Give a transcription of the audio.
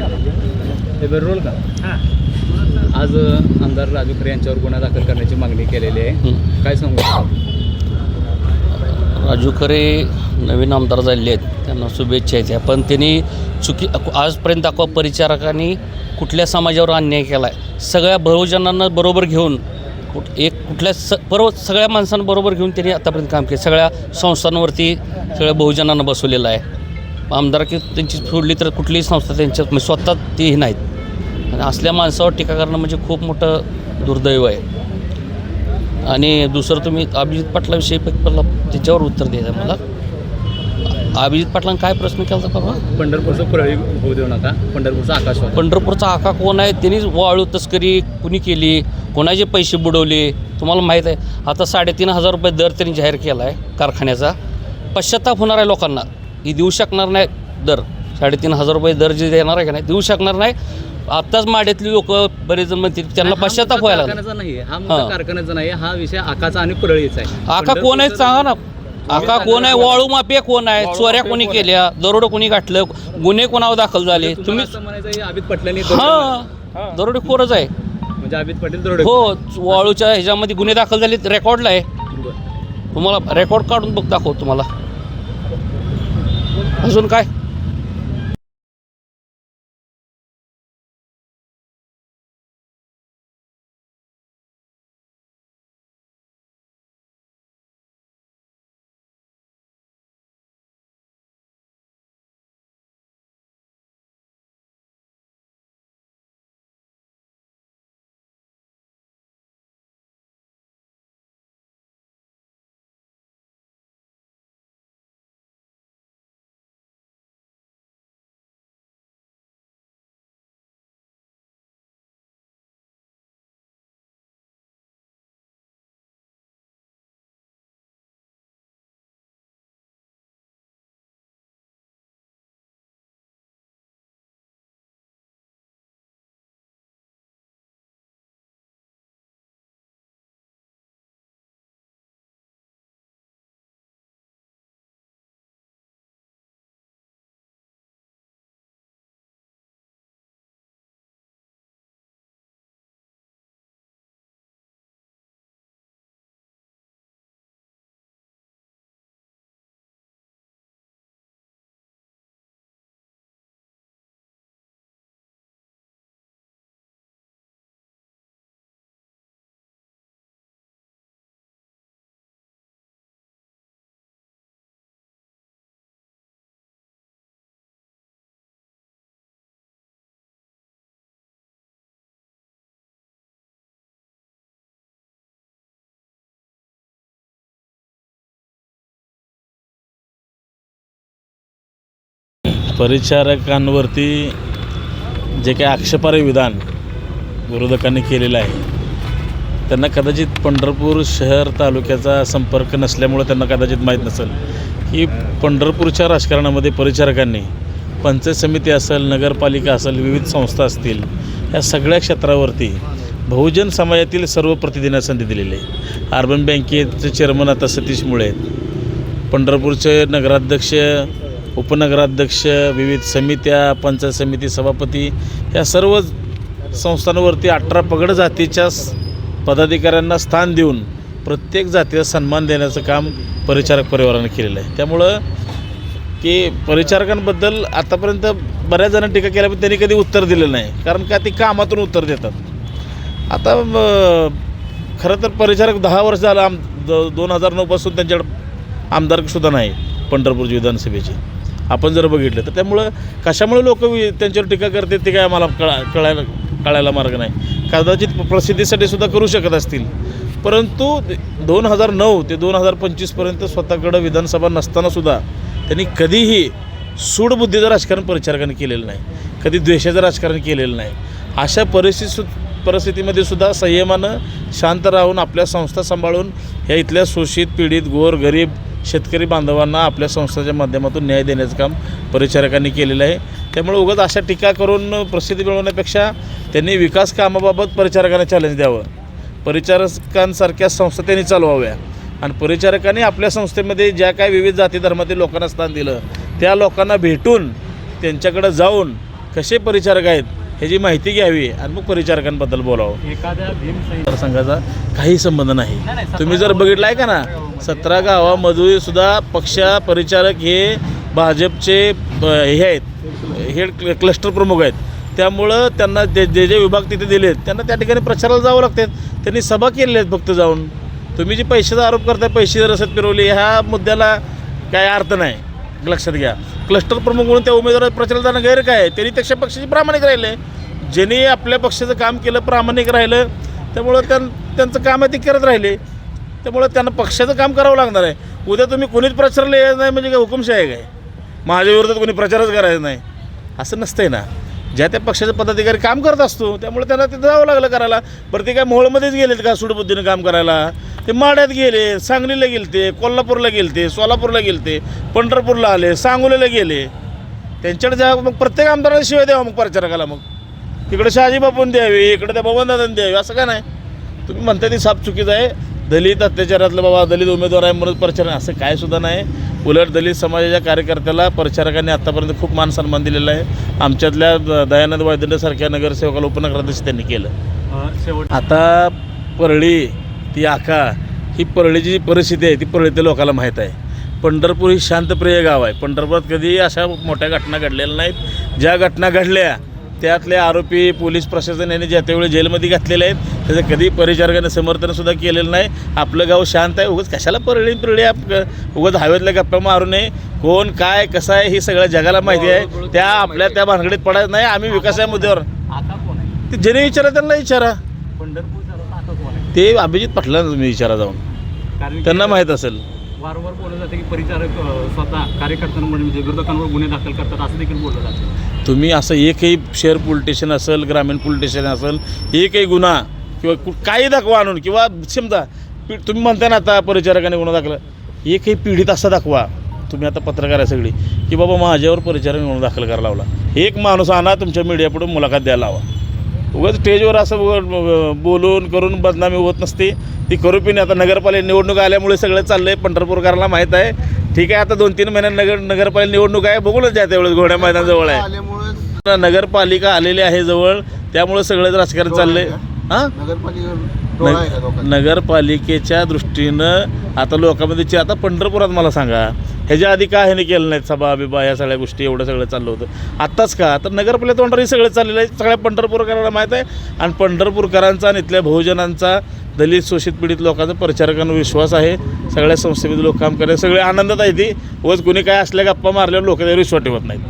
Role का? आज आमदार राजू खरे यांच्यावर गुन्हा दाखल करण्याची मागणी केलेली आहे. काय सांगू? राजू खरे नवीन आमदार झालेले आहेत. त्यांना शुभेच्छा आहेत पण त्यांनी चुकी आजपर्यंत दाखवा परिचारकांनी कुठल्या समाजावर अन्याय केला आहे सगळ्या बहुजनांना बरोबर घेऊन कुठ एक कुठल्या स पर्व सगळ्या माणसांबरोबर घेऊन त्यांनी आतापर्यंत काम केलं. सगळ्या संस्थांवरती सगळ्या बहुजनांना बसवलेलं आहे. आमदार की त्यांची सोडली तर कुठलीही संस्था त्यांच्या म्हणजे स्वतः तीही नाहीत. आणि असल्या माणसावर टीका करणं म्हणजे खूप मोठं दुर्दैव आहे. आणि दुसरं तुम्ही अभिजित पाटलाविषयी मला त्याच्यावर उत्तर द्यायचं आहे मला. अभिजित पाटलांनी काय प्रश्न केला होता बाबा? पंढरपूरचं परळी होऊ देऊ नका. पंढरपूरचा आकाश पंढरपूरचा आका कोण आहे? त्यांनीच वाळू तस्करी कुणी केली? कोणाचे पैसे बुडवले? तुम्हाला माहीत आहे. आता साडेतीन हजार रुपये दर त्यांनी जाहीर केला आहे कारखान्याचा. पश्चाताप होणार आहे लोकांना. ही देऊ शकणार नाही दर. साडेतीन हजार रुपये दर जे देणार आहे का नाही देऊ शकणार नाही. आत्ताच माड्यातली लोक बरेच जण म्हणतील त्यांना पश्चाताप व्हायला. कारखान्याचा नाही हा मुद्दा हां. कारखान्याचा नाही हा विषय आकाचा आणि परळीचा आहे. आका कोण आहे सांगा ना. आका कोण आहे? वाळू माफिया कोण आहे? चोऱ्या कोणी केल्या? दरोडं कोणी गाठलं? गुन्हे कोणावर दाखल झाले? तुम्ही तुम्ही असं म्हणायचं हे अमित पटलांनी हां. दरोडेखोरच आहे. म्हणजे अमित पाटील दरोडे हो वाळूच्या ह्याच्यामध्ये गुन्हे दाखल झाले रेकॉर्डला आहे. तुम्हाला रेकॉर्ड काढून बघ दाखव तुम्हाला. अजून काय? परिचारकांवरती जे काही आक्षेपार्ह विधान विरोधकांनी केलेलं आहे त्यांना कदाचित पंढरपूर शहर तालुक्याचा संपर्क नसल्यामुळे त्यांना कदाचित माहीत नसेल. की पंढरपूरच्या राजकारणामध्ये परिचारकांनी पंचायत समिती असेल नगरपालिका असेल विविध संस्था असतील या सगळ्या क्षेत्रावरती बहुजन समाजातील सर्व प्रतिनिधींना संधी दिलेली आहे. अर्बन बँकेचे चेअरमन आता सतीश मुळे आहेत. पंढरपूरचे नगराध्यक्ष उपनगराध्यक्ष विविध समित्या पंचायत समिती सभापती या सर्व संस्थांवरती अठरा पगड जातीच्या पदाधिकाऱ्यांना स्थान देऊन प्रत्येक जातीचा सन्मान देण्याचं काम परिचारक परिवाराने केलेलं आहे. त्यामुळं की परिचारकांबद्दल आतापर्यंत बऱ्याच जणांनी टीका केल्या पण त्यांनी कधी उत्तर दिलेलं नाही. कारण का ती कामातून उत्तर देतात. आता खरं तर परिचारक दहा वर्ष झालं आम द दोन हजार नऊपासून त्यांच्याकडे आमदारकसुद्धा नाही पंढरपूरची विधानसभेची. आपण जर बघितलं तर त्यामुळं कशामुळे लोक त्यांच्यावर टीका करतात ते काय आम्हाला कळा कळायला कळायला मार्ग नाही. कदाचित प्रसिद्धीसाठी सुद्धा करू शकत असतील. परंतु दोन हजार नऊ ते दोन हजार पंचवीसपर्यंत स्वतःकडं विधानसभा नसतानासुद्धा त्यांनी कधीही सूडबुद्धीचं राजकारण परिचारकाने केलेलं नाही. कधी द्वेषाचं राजकारण केलेलं नाही. अशा परिस्थिती परिस्थितीमध्ये सुद्धा संयमानं शांत राहून आपल्या संस्था सांभाळून ह्या इथल्या शोषित पीडित गोर गरीब शेतकरी बांधवांना आपल्या संस्थेच्या माध्यमातून न्याय देण्याचं काम परिचारकांनी केलेलं आहे. त्यामुळे उगाच अशा टीका करून प्रसिद्धी मिळवण्यापेक्षा त्यांनी विकास कामाबाबत परिचारकांना चॅलेंज द्यावं. परिचारकांसारख्या संस्था त्यांनी चालवाव्या. आणि परिचारकांनी आपल्या संस्थेमध्ये ज्या काय विविध जाती धर्मातील लोकांना स्थान दिलं त्या लोकांना भेटून त्यांच्याकडं जाऊन कसे परिचारक आहेत ह्याची माहिती घ्यावी आणि मग परिचारकांबद्दल बोलावं. एखाद्या भीम मतदारसंघाचा काही संबंध नाही. तुम्ही जर बघितलं आहे का ना? सतरा गावामध्ये सुद्धा पक्ष परिचारक हे भाजपचे हे आहेत. हे क्ल- क्लस्टर प्रमुख आहेत. त्यामुळं त्यांना जे जे जे विभाग तिथे दिलेत त्यांना त्या ठिकाणी प्रचाराला जावं लागतात त्यांनी सभा केलेल्या आहेत फक्त जाऊन. तुम्ही जे पैशाचा आरोप करताय पैसे रसद फिरवली ह्या मुद्द्याला काय अर्थ नाही. लक्षात घ्या. क्लस्टर प्रमुख म्हणून त्या उमेदवार प्रचाराला जाणं गैर काय आहे? त्यांनी त्या पक्षाचे प्रामाणिक राहिले. ज्यांनी आपल्या पक्षाचं काम केलं प्रामाणिक राहिलं त्यामुळं त्यां त्यांचं काम आहे ते करत राहिले. त्यामुळं त्यांना पक्षाचं काम करावं लागणार आहे. उद्या तुम्ही कोणीच प्रचाराला यायचं नाही म्हणजे काय हुकुमशाही काय? माझ्या विरोधात कोणी प्रचारच करायचा नाही. असं नसतंय ना. ज्या त्या पक्षाचे पदाधिकारी काम करत असतो त्यामुळे त्यांना तिथं जावं लागलं करायला. बरं ते काय मोहळमध्येच गेलेत का सुडबुद्धीनं काम करायला? ते माड्यात गेले सांगलीला गेलते कोल्हापूरला गेलते सोलापूरला गेलते पंढरपूरला आले सांगोलीला गेले. त्यांच्याकडे जा मग प्रत्येक आमदाराला शिवाय द्यावा मग प्रचारकाला मग. तिकडे शहाजी बापून द्यावी इकडे त्या बबनदादांनी द्यावी असं का नाही? तुम्ही म्हणता ती साप चुकीचं आहे. दलित अत्याचारातलं बाबा दलित उमेदवार आहे म्हणून प्रचार असं काय सुद्धा नाही. उलट दलित समाजाच्या कार्यकर्त्याला प्रचारकांनी आत्तापर्यंत खूप मान सन्मान दिलेला आहे. आमच्यातल्या दयानंद वायदंडेसारख्या नगरसेवकाला उपनगराध्यक्ष त्यांनी केलं. शेवट आता परळी ती आका ही परळीची जी परिस्थिती आहे ती परळीतल्या लोकांना माहीत आहे. पंढरपूर ही शांतप्रिय गाव आहे. पंढरपुरात कधी अशा मोठ्या घटना घडलेल्या नाहीत. ज्या घटना घडल्या त्यातले आरोपी पोलीस प्रशासन यांनी ज्या त्यावेळी जेलमध्ये घातलेले आहेत त्याचं कधी परिचारकाने समर्थनसुद्धा केलेलं नाही. आपलं गाव शांत आहे. उगाच कशाला परळी परळी आप उगाच हवेतल्या गप्पा मारू नये. कोण काय कसं आहे हे सगळं जगाला माहिती आहे. त्या आपल्या त्या भानगडीत पडायचं नाही. आम्ही विकास या मुद्द्यावर. आता कोण आहे? ते ज्याने विचारा त्यांना विचारा. पंढरपूर ते अभिजित पाटलांना तुम्ही विचारा जाऊन. त्यांना माहीत असेल. वारंवार बोललं जातं की परिचारक स्वतः कार्यकर्त्यांवर म्हणजे विरोधकांवर गुन्हे दाखल करतात असं देखील बोललं जातं. तुम्ही असं एकही शहर पोलीस स्टेशन असेल ग्रामीण पोलीस स्टेशन असेल एकही गुन्हा किंवा कु- काही दाखवा आणून किंवा समजा पी- तुम्ही म्हणता ना आता परिचारकाने गुन्हा दाखला एकही पिढीत असा दाखवा. तुम्ही आता पत्रकार आहे सगळी की बाबा माझ्यावर परिचारकाने गुन्हा दाखल करायला लावला. एक माणूस आणा तुमच्या मीडियापुढे मुलाखत द्यायला हवा उगाच स्टेजवर असं बोलून करून बदनामी होत नसते. ती करू पिणे आता नगरपालिका निवडणूक आल्यामुळे सगळं चाललंय पंढरपूरकरांना माहीत आहे. ठीक आहे आता दोन तीन महिन्यात नगर नगरपालिका निवडणूक आहे बघू ना ज्या त्यावेळेस घोड्या मैदान जवळ आहे नगरपालिका आलेली आहे जवळ त्यामुळे सगळंच राजकारण चाललंय. हां? डोळा आहे लोकांचा? नगरपालिकेच्या दृष्टीनं आता लोकांमध्ये आता पंढरपुरात मला सांगा ह्याच्या आधी का ह्याने केलं नाहीत सभा बिबा या सगळ्या गोष्टी एवढं सगळं चाललं होतं. आत्ताच का? तर नगरपालिका तोंडावर हे सगळं चाललेलं आहे. सगळ्या पंढरपूरकरांना माहीत आहे. आणि पंढरपूरकरांचा आणि इथल्या बहुजनांचा दलित शोषित पीडित लोकांचा प्रचारकांना विश्वास आहे. सगळ्या संस्थेमध्ये लोक काम करतात. सगळे आनंदात आहे ती. वच कुणी काय असल्या गप्पा मारल्यावर लोक त्यावर विश्वास ठेवत नाहीत.